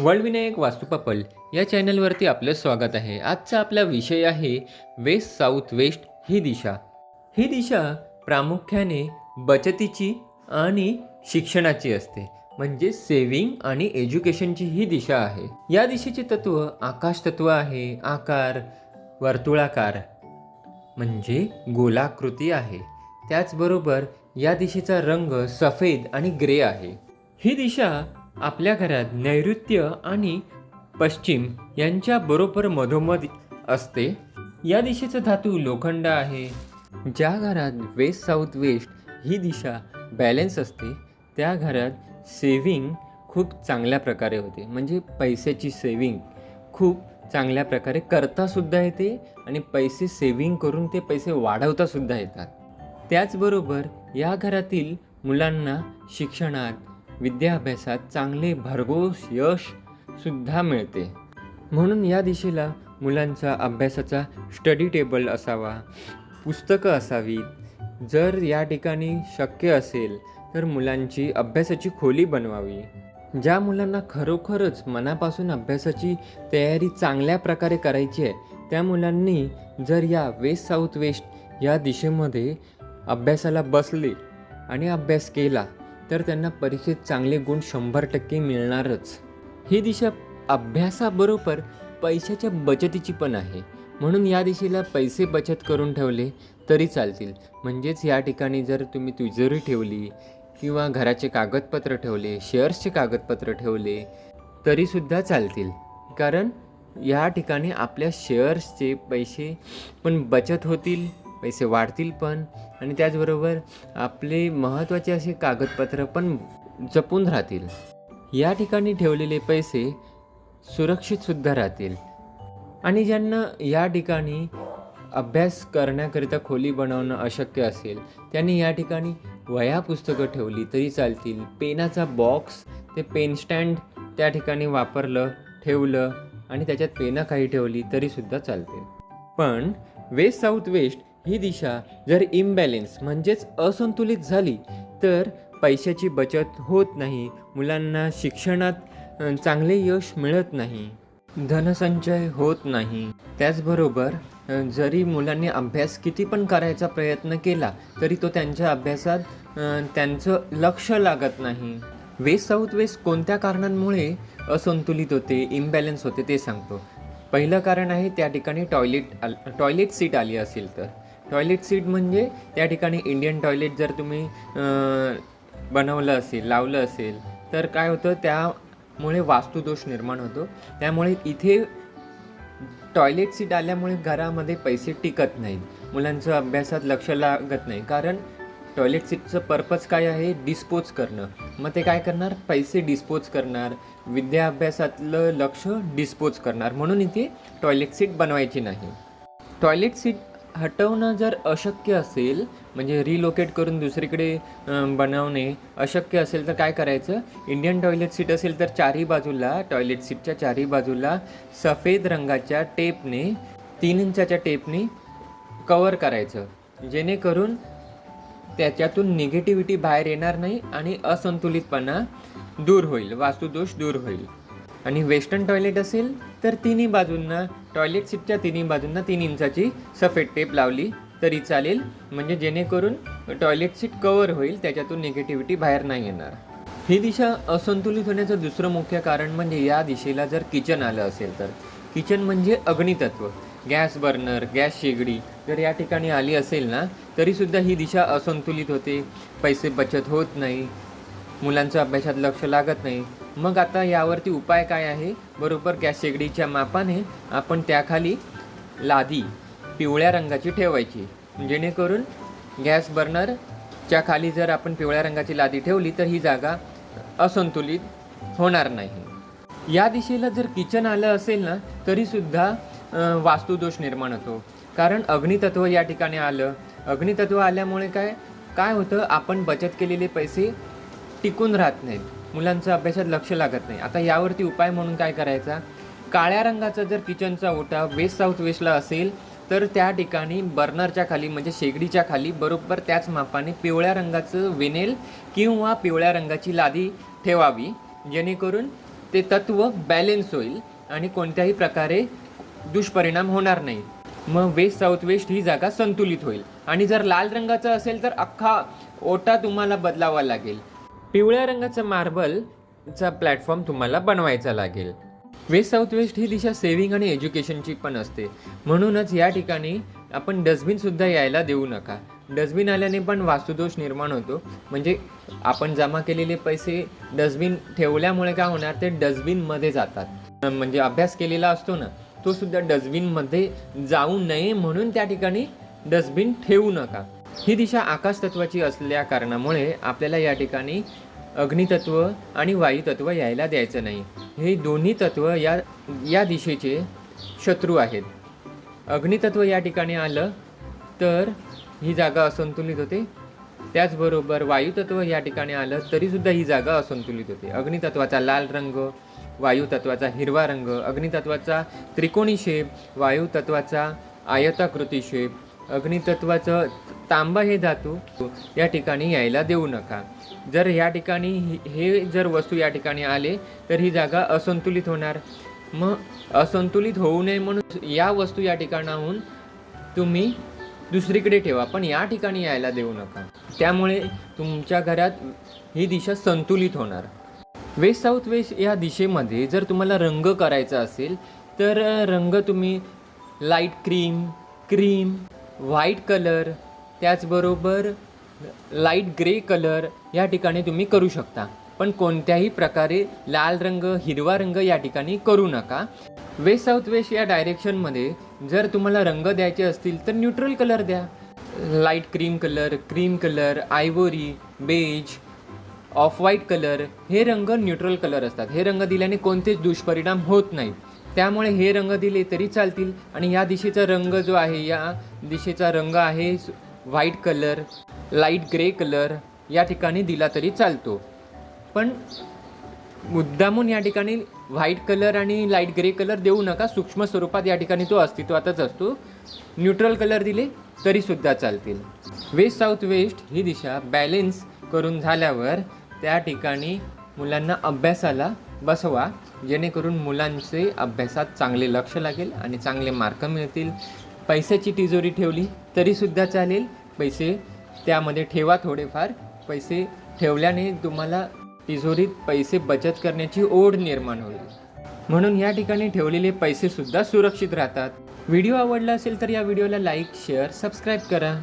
वर्ल्डविनायक वास्तुपापल या चॅनलवरती आपलं स्वागत आहे. आजचा आपला विषय आहे वेस्ट साऊथ वेस्ट ही दिशा. ही दिशा प्रामुख्याने बचतीची आणि शिक्षणाची असते. म्हणजे सेविंग आणि एज्युकेशनची ही दिशा आहे. या दिशेचे तत्व आकाश तत्व आहे आकार वर्तुळाकार म्हणजे गोलाकृती आहे. त्याचबरोबर या दिशेचा रंग सफेद आणि ग्रे आहे. ही दिशा आपल्या घरात नैऋत्य आणि पश्चिम यांच्या बरोबर मधोमध असते. या दिशेचा धातू लोखंड आहे. ज्या घरात वेस्ट साऊथ वेस्ट ही दिशा बॅलेन्स असते त्या घरात सेविंग खूप चांगल्या प्रकारे होते. म्हणजे पैशाची सेविंग खूप चांगल्या प्रकारे करतासुद्धा येते आणि पैसे सेविंग करून ते पैसे वाढवतासुद्धा येतात. त्याचबरोबर या घरातील मुलांना शिक्षणात विद्याभ्यासात चांगले भरघोस यश सुद्धा मिळते. म्हणून या दिशेला मुलांचा अभ्यासाचा स्टडी टेबल असावा पुस्तकं असावीत. जर या ठिकाणी शक्य असेल तर मुलांची अभ्यासाची खोली बनवावी. ज्या मुलांना खरोखरच मनापासून अभ्यासाची तयारी चांगल्या प्रकारे करायची आहे त्या मुलांनी जर या वेस्ट साऊथ वेस्ट या दिशेमध्ये अभ्यासाला बसले आणि अभ्यास केला तर त्यांना परीक्षेत चांगले गुण शंभर टक्के मिळणारच. ही दिशा अभ्यासाबरोबर पैशाच्या बचतीची पण आहे. म्हणून या दिशेला पैसे बचत करून ठेवले तरी चालतील. म्हणजेच या ठिकाणी जर तुम्ही तिजोरी ठेवली किंवा घराचे कागदपत्र ठेवले शेअर्सचे कागदपत्र ठेवले तरीसुद्धा चालतील. कारण या ठिकाणी आपल्या शेअर्सचे पैसे पण बचत होतील. पैसे वाढतील पण. आणि त्याचबरोबर आपले महत्त्वाचे असे कागदपत्र पण जपून राहतील. या ठिकाणी ठेवलेले पैसे सुरक्षितसुद्धा राहतील. आणि ज्यांना या ठिकाणी अभ्यास करण्याकरिता खोली बनवणं अशक्य असेल त्यांनी या ठिकाणी वया पुस्तकं ठेवली तरी चालतील. पेनाचा बॉक्स ते पेन स्टँड त्या ठिकाणी वापरलं ठेवलं आणि त्याच्यात पेनं काही ठेवली तरीसुद्धा चालते पण वेस्ट साऊथ वेस्ट ही दिशा जर इम्बॅलेन्स म्हणजेच असंतुलित झाली तर पैशाची बचत होत नाही मुलांना शिक्षणात चांगले यश मिळत नाही धनसंचय होत नाही. त्याचबरोबर जरी मुलांनी अभ्यास किती पण करायचा प्रयत्न केला तरी तो त्यांच्या अभ्यासात त्यांचं लक्ष लागत नाही. वेस्ट साऊथ वेस्ट कोणत्या कारणांमुळे असंतुलित होते इम्बॅलन्स होते ते सांगतो. पहिलं कारण आहे त्या ठिकाणी टॉयलेट आल टॉयलेट सीट आली असेल तर. टॉयलेट सीट म्हणजे त्या ठिकाणी इंडियन टॉयलेट जर तुम्ही बनवलं असेल लावलं असेल तर काय होतं त्यामुळे वास्तुदोष निर्माण होतो. त्यामुळे इथे टॉयलेट सीट आल्यामुळे घरामध्ये पैसे टिकत नाहीत. मुलांचं अभ्यासात लक्ष लागत नाही. कारण टॉयलेट सीटचं पर्पज काय आहे? डिस्पोज करणं. मग ते काय करणार? पैसे डिस्पोज करणार. विद्याभ्यासातलं लक्ष डिस्पोज करणार. म्हणून इथे टॉयलेट सीट बनवायची नाही. टॉयलेट सीट हटवणं जर अशक्य असेल म्हणजे रिलोकेट करून दुसरीकडे बनवणे अशक्य असेल तर काय करायचं? इंडियन टॉयलेट सीट असेल तर चारही बाजूला टॉयलेट सीटच्या चारही बाजूला सफेद रंगाच्या टेपने तीन इंचाच्या टेपने कवर करायचं. जेणेकरून त्याच्यातून निगेटिव्हिटी बाहेर येणार नाही आणि असंतुलितपणा दूर होईल वास्तुदोष दूर होईल. आणि वेस्टर्न टॉयलेट असेल तर तिन्ही बाजूंना टॉयलेट सीटच्या तिन्ही बाजूंना तीन इंचाची सफेद टेप लावली तरी चालेल. म्हणजे जेणेकरून टॉयलेट सीट कवर होईल त्याच्यातून निगेटिव्हिटी बाहेर नाही येणार. ही दिशा असंतुलित होण्याचं दुसरं मुख्य कारण म्हणजे या दिशेला जर किचन आलं असेल तर. किचन म्हणजे अग्नितत्व. गॅस बर्नर गॅस शेगडी जर या ठिकाणी आली असेल ना तरीसुद्धा ही दिशा असंतुलित होते. पैसे बचत होत नाही. मुलांचं अभ्यासात लक्ष लागत नाही. मग आता यावरती उपाय काय आहे? बरोबर गॅस शेगडीच्या मापाने आपण त्याखाली लादी पिवळ्या रंगाची ठेवायची. जेणेकरून गॅस बर्नरच्या खाली जर आपण पिवळ्या रंगाची लादी ठेवली तर ही जागा असंतुलित होणार नाही. या दिशेला जर किचन आलं असेल ना तरीसुद्धा वास्तुदोष निर्माण होतो. कारण अग्नितत्व या ठिकाणी आलं. अग्नितत्व आल्यामुळे काय? काय होतं? आपण बचत केलेले पैसे टिकून राहत नाहीत. मुलांचं अभ्यासात लक्ष लागत नाही. आता यावरती उपाय म्हणून काय करायचा? काळ्या रंगाचा जर किचनचा ओटा वेस्ट साऊथ वेस्टला असेल तर त्या ठिकाणी बर्नरच्या खाली म्हणजे शेगडीच्या खाली बरोबर त्याच मापाने पिवळ्या रंगाचं विनेल किंवा पिवळ्या रंगाची लादी ठेवावी. जेणेकरून ते तत्व बॅलेन्स होईल आणि कोणत्याही प्रकारे दुष्परिणाम होणार नाही. मग वेस्ट साऊथ वेस्ट ही जागा संतुलित होईल. आणि जर लाल रंगाचं असेल तर अख्खा ओटा तुम्हाला बदलावा लागेल. पिवळ्या रंगाचा मार्बलचा प्लॅटफॉर्म तुम्हाला बनवायचा लागेल. वेस्ट साऊथ वेस्ट ही दिशा सेव्हिंग आणि एज्युकेशनची पण असते. म्हणूनच या ठिकाणी आपण डस्टबिनसुद्धा यायला देऊ नका. डस्टबिन आल्याने पण वास्तुदोष निर्माण होतो. म्हणजे आपण जमा केलेले पैसे डस्टबिन ठेवल्यामुळे काय होणार? ते डस्टबिनमध्ये जातात. म्हणजे अभ्यास केलेला असतो ना तो सुद्धा डस्टबिनमध्ये जाऊ नये म्हणून त्या ठिकाणी डस्टबिन ठेवू नका. ही दिशा आकाश तत्वाची असल्या कारणामुळे आपल्याला या ठिकाणी अग्नितत्व आणि वायुतत्व यायला द्यायचं नाही. हे दोन्ही तत्व या या दिशेचे शत्रू आहेत. अग्नितत्व या ठिकाणी आलं तर ही जागा असंतुलित होते. त्याचबरोबर वायुतत्व या ठिकाणी आलं तरीसुद्धा ही जागा असंतुलित होते. अग्नितत्वाचा लाल रंग वायुतत्वाचा हिरवा रंग अग्नितत्वाचा त्रिकोणी शेप वायुतत्वाचा आयताकृती शेप अग्नितत्वाचं तांबा हे धातू या ठिकाणी यायला देऊ नका. जर या ठिकाणी हे- जर वस्तू या ठिकाणी आले तर ही जागा असंतुलित होणार. मग असंतुलित होऊ नये म्हणून या वस्तू या ठिकाणाहून तुम्ही दुसरीकडे ठेवा पण या ठिकाणी यायला देऊ नका. त्यामुळे तुमच्या घरात ही दिशा संतुलित होणार. वेस्ट साऊथ वेस्ट या दिशेमध्ये जर तुम्हाला रंग करायचा असेल तर रंग तुम्ही light cream cream white colour त्याचबरोबर लाइट ग्रे कलर या ठिकाणी तुम्ही करू शकता. पण कोणत्याही प्रकारे लाल रंग हिरवा रंग या ठिकाणी करू नका. वेस्ट साऊथ वेस्ट या डायरेक्शनमध्ये जर तुम्हाला रंग द्यायचे असतील तर न्यूट्रल कलर द्या. Light cream colour cream colour ivory beige off white colour हे रंग न्यूट्रल कलर असतात. हे रंग दिल्याने कोणतेच दुष्परिणाम होत नाही त्यामुळे हे रंग दिले तरी चालतील. आणि या दिशेचा रंग जो आहे या दिशेचा रंग आहे white colour light grey colour या ठिकाणी दिला तरी चालतो. पण मुद्दामून या ठिकाणी व्हाईट कलर आणि लाइट ग्रे कलर देऊ नका. सूक्ष्म स्वरूपात या ठिकाणी तो अस्तित्वातच असतो. न्यूट्रल कलर दिले तरीसुद्धा चालतील. वेस्ट साऊथ वेस्ट ही दिशा बॅलेन्स करून झाल्यावर त्या ठिकाणी मुलांना अभ्यासाला बसवा. जेणेकरून मुलांचे अभ्यासात चांगले लक्ष लागेल आणि चांगले मार्क मिळतील. पैशाची तिजोरी ठेवली तरीसुद्धा चालेल. पैसे त्यामध्ये ठेवा थोडेफार. पैसे ठेवल्याने तुम्हाला तिजोरीत पैसे बचत करण्याची ओढ निर्माण होईल. म्हणून या ठिकाणी ठेवलेले पैसेसुद्धा सुरक्षित राहतात. व्हिडिओ आवडला असेल तर या व्हिडिओला लाईक शेअर सबस्क्राईब करा.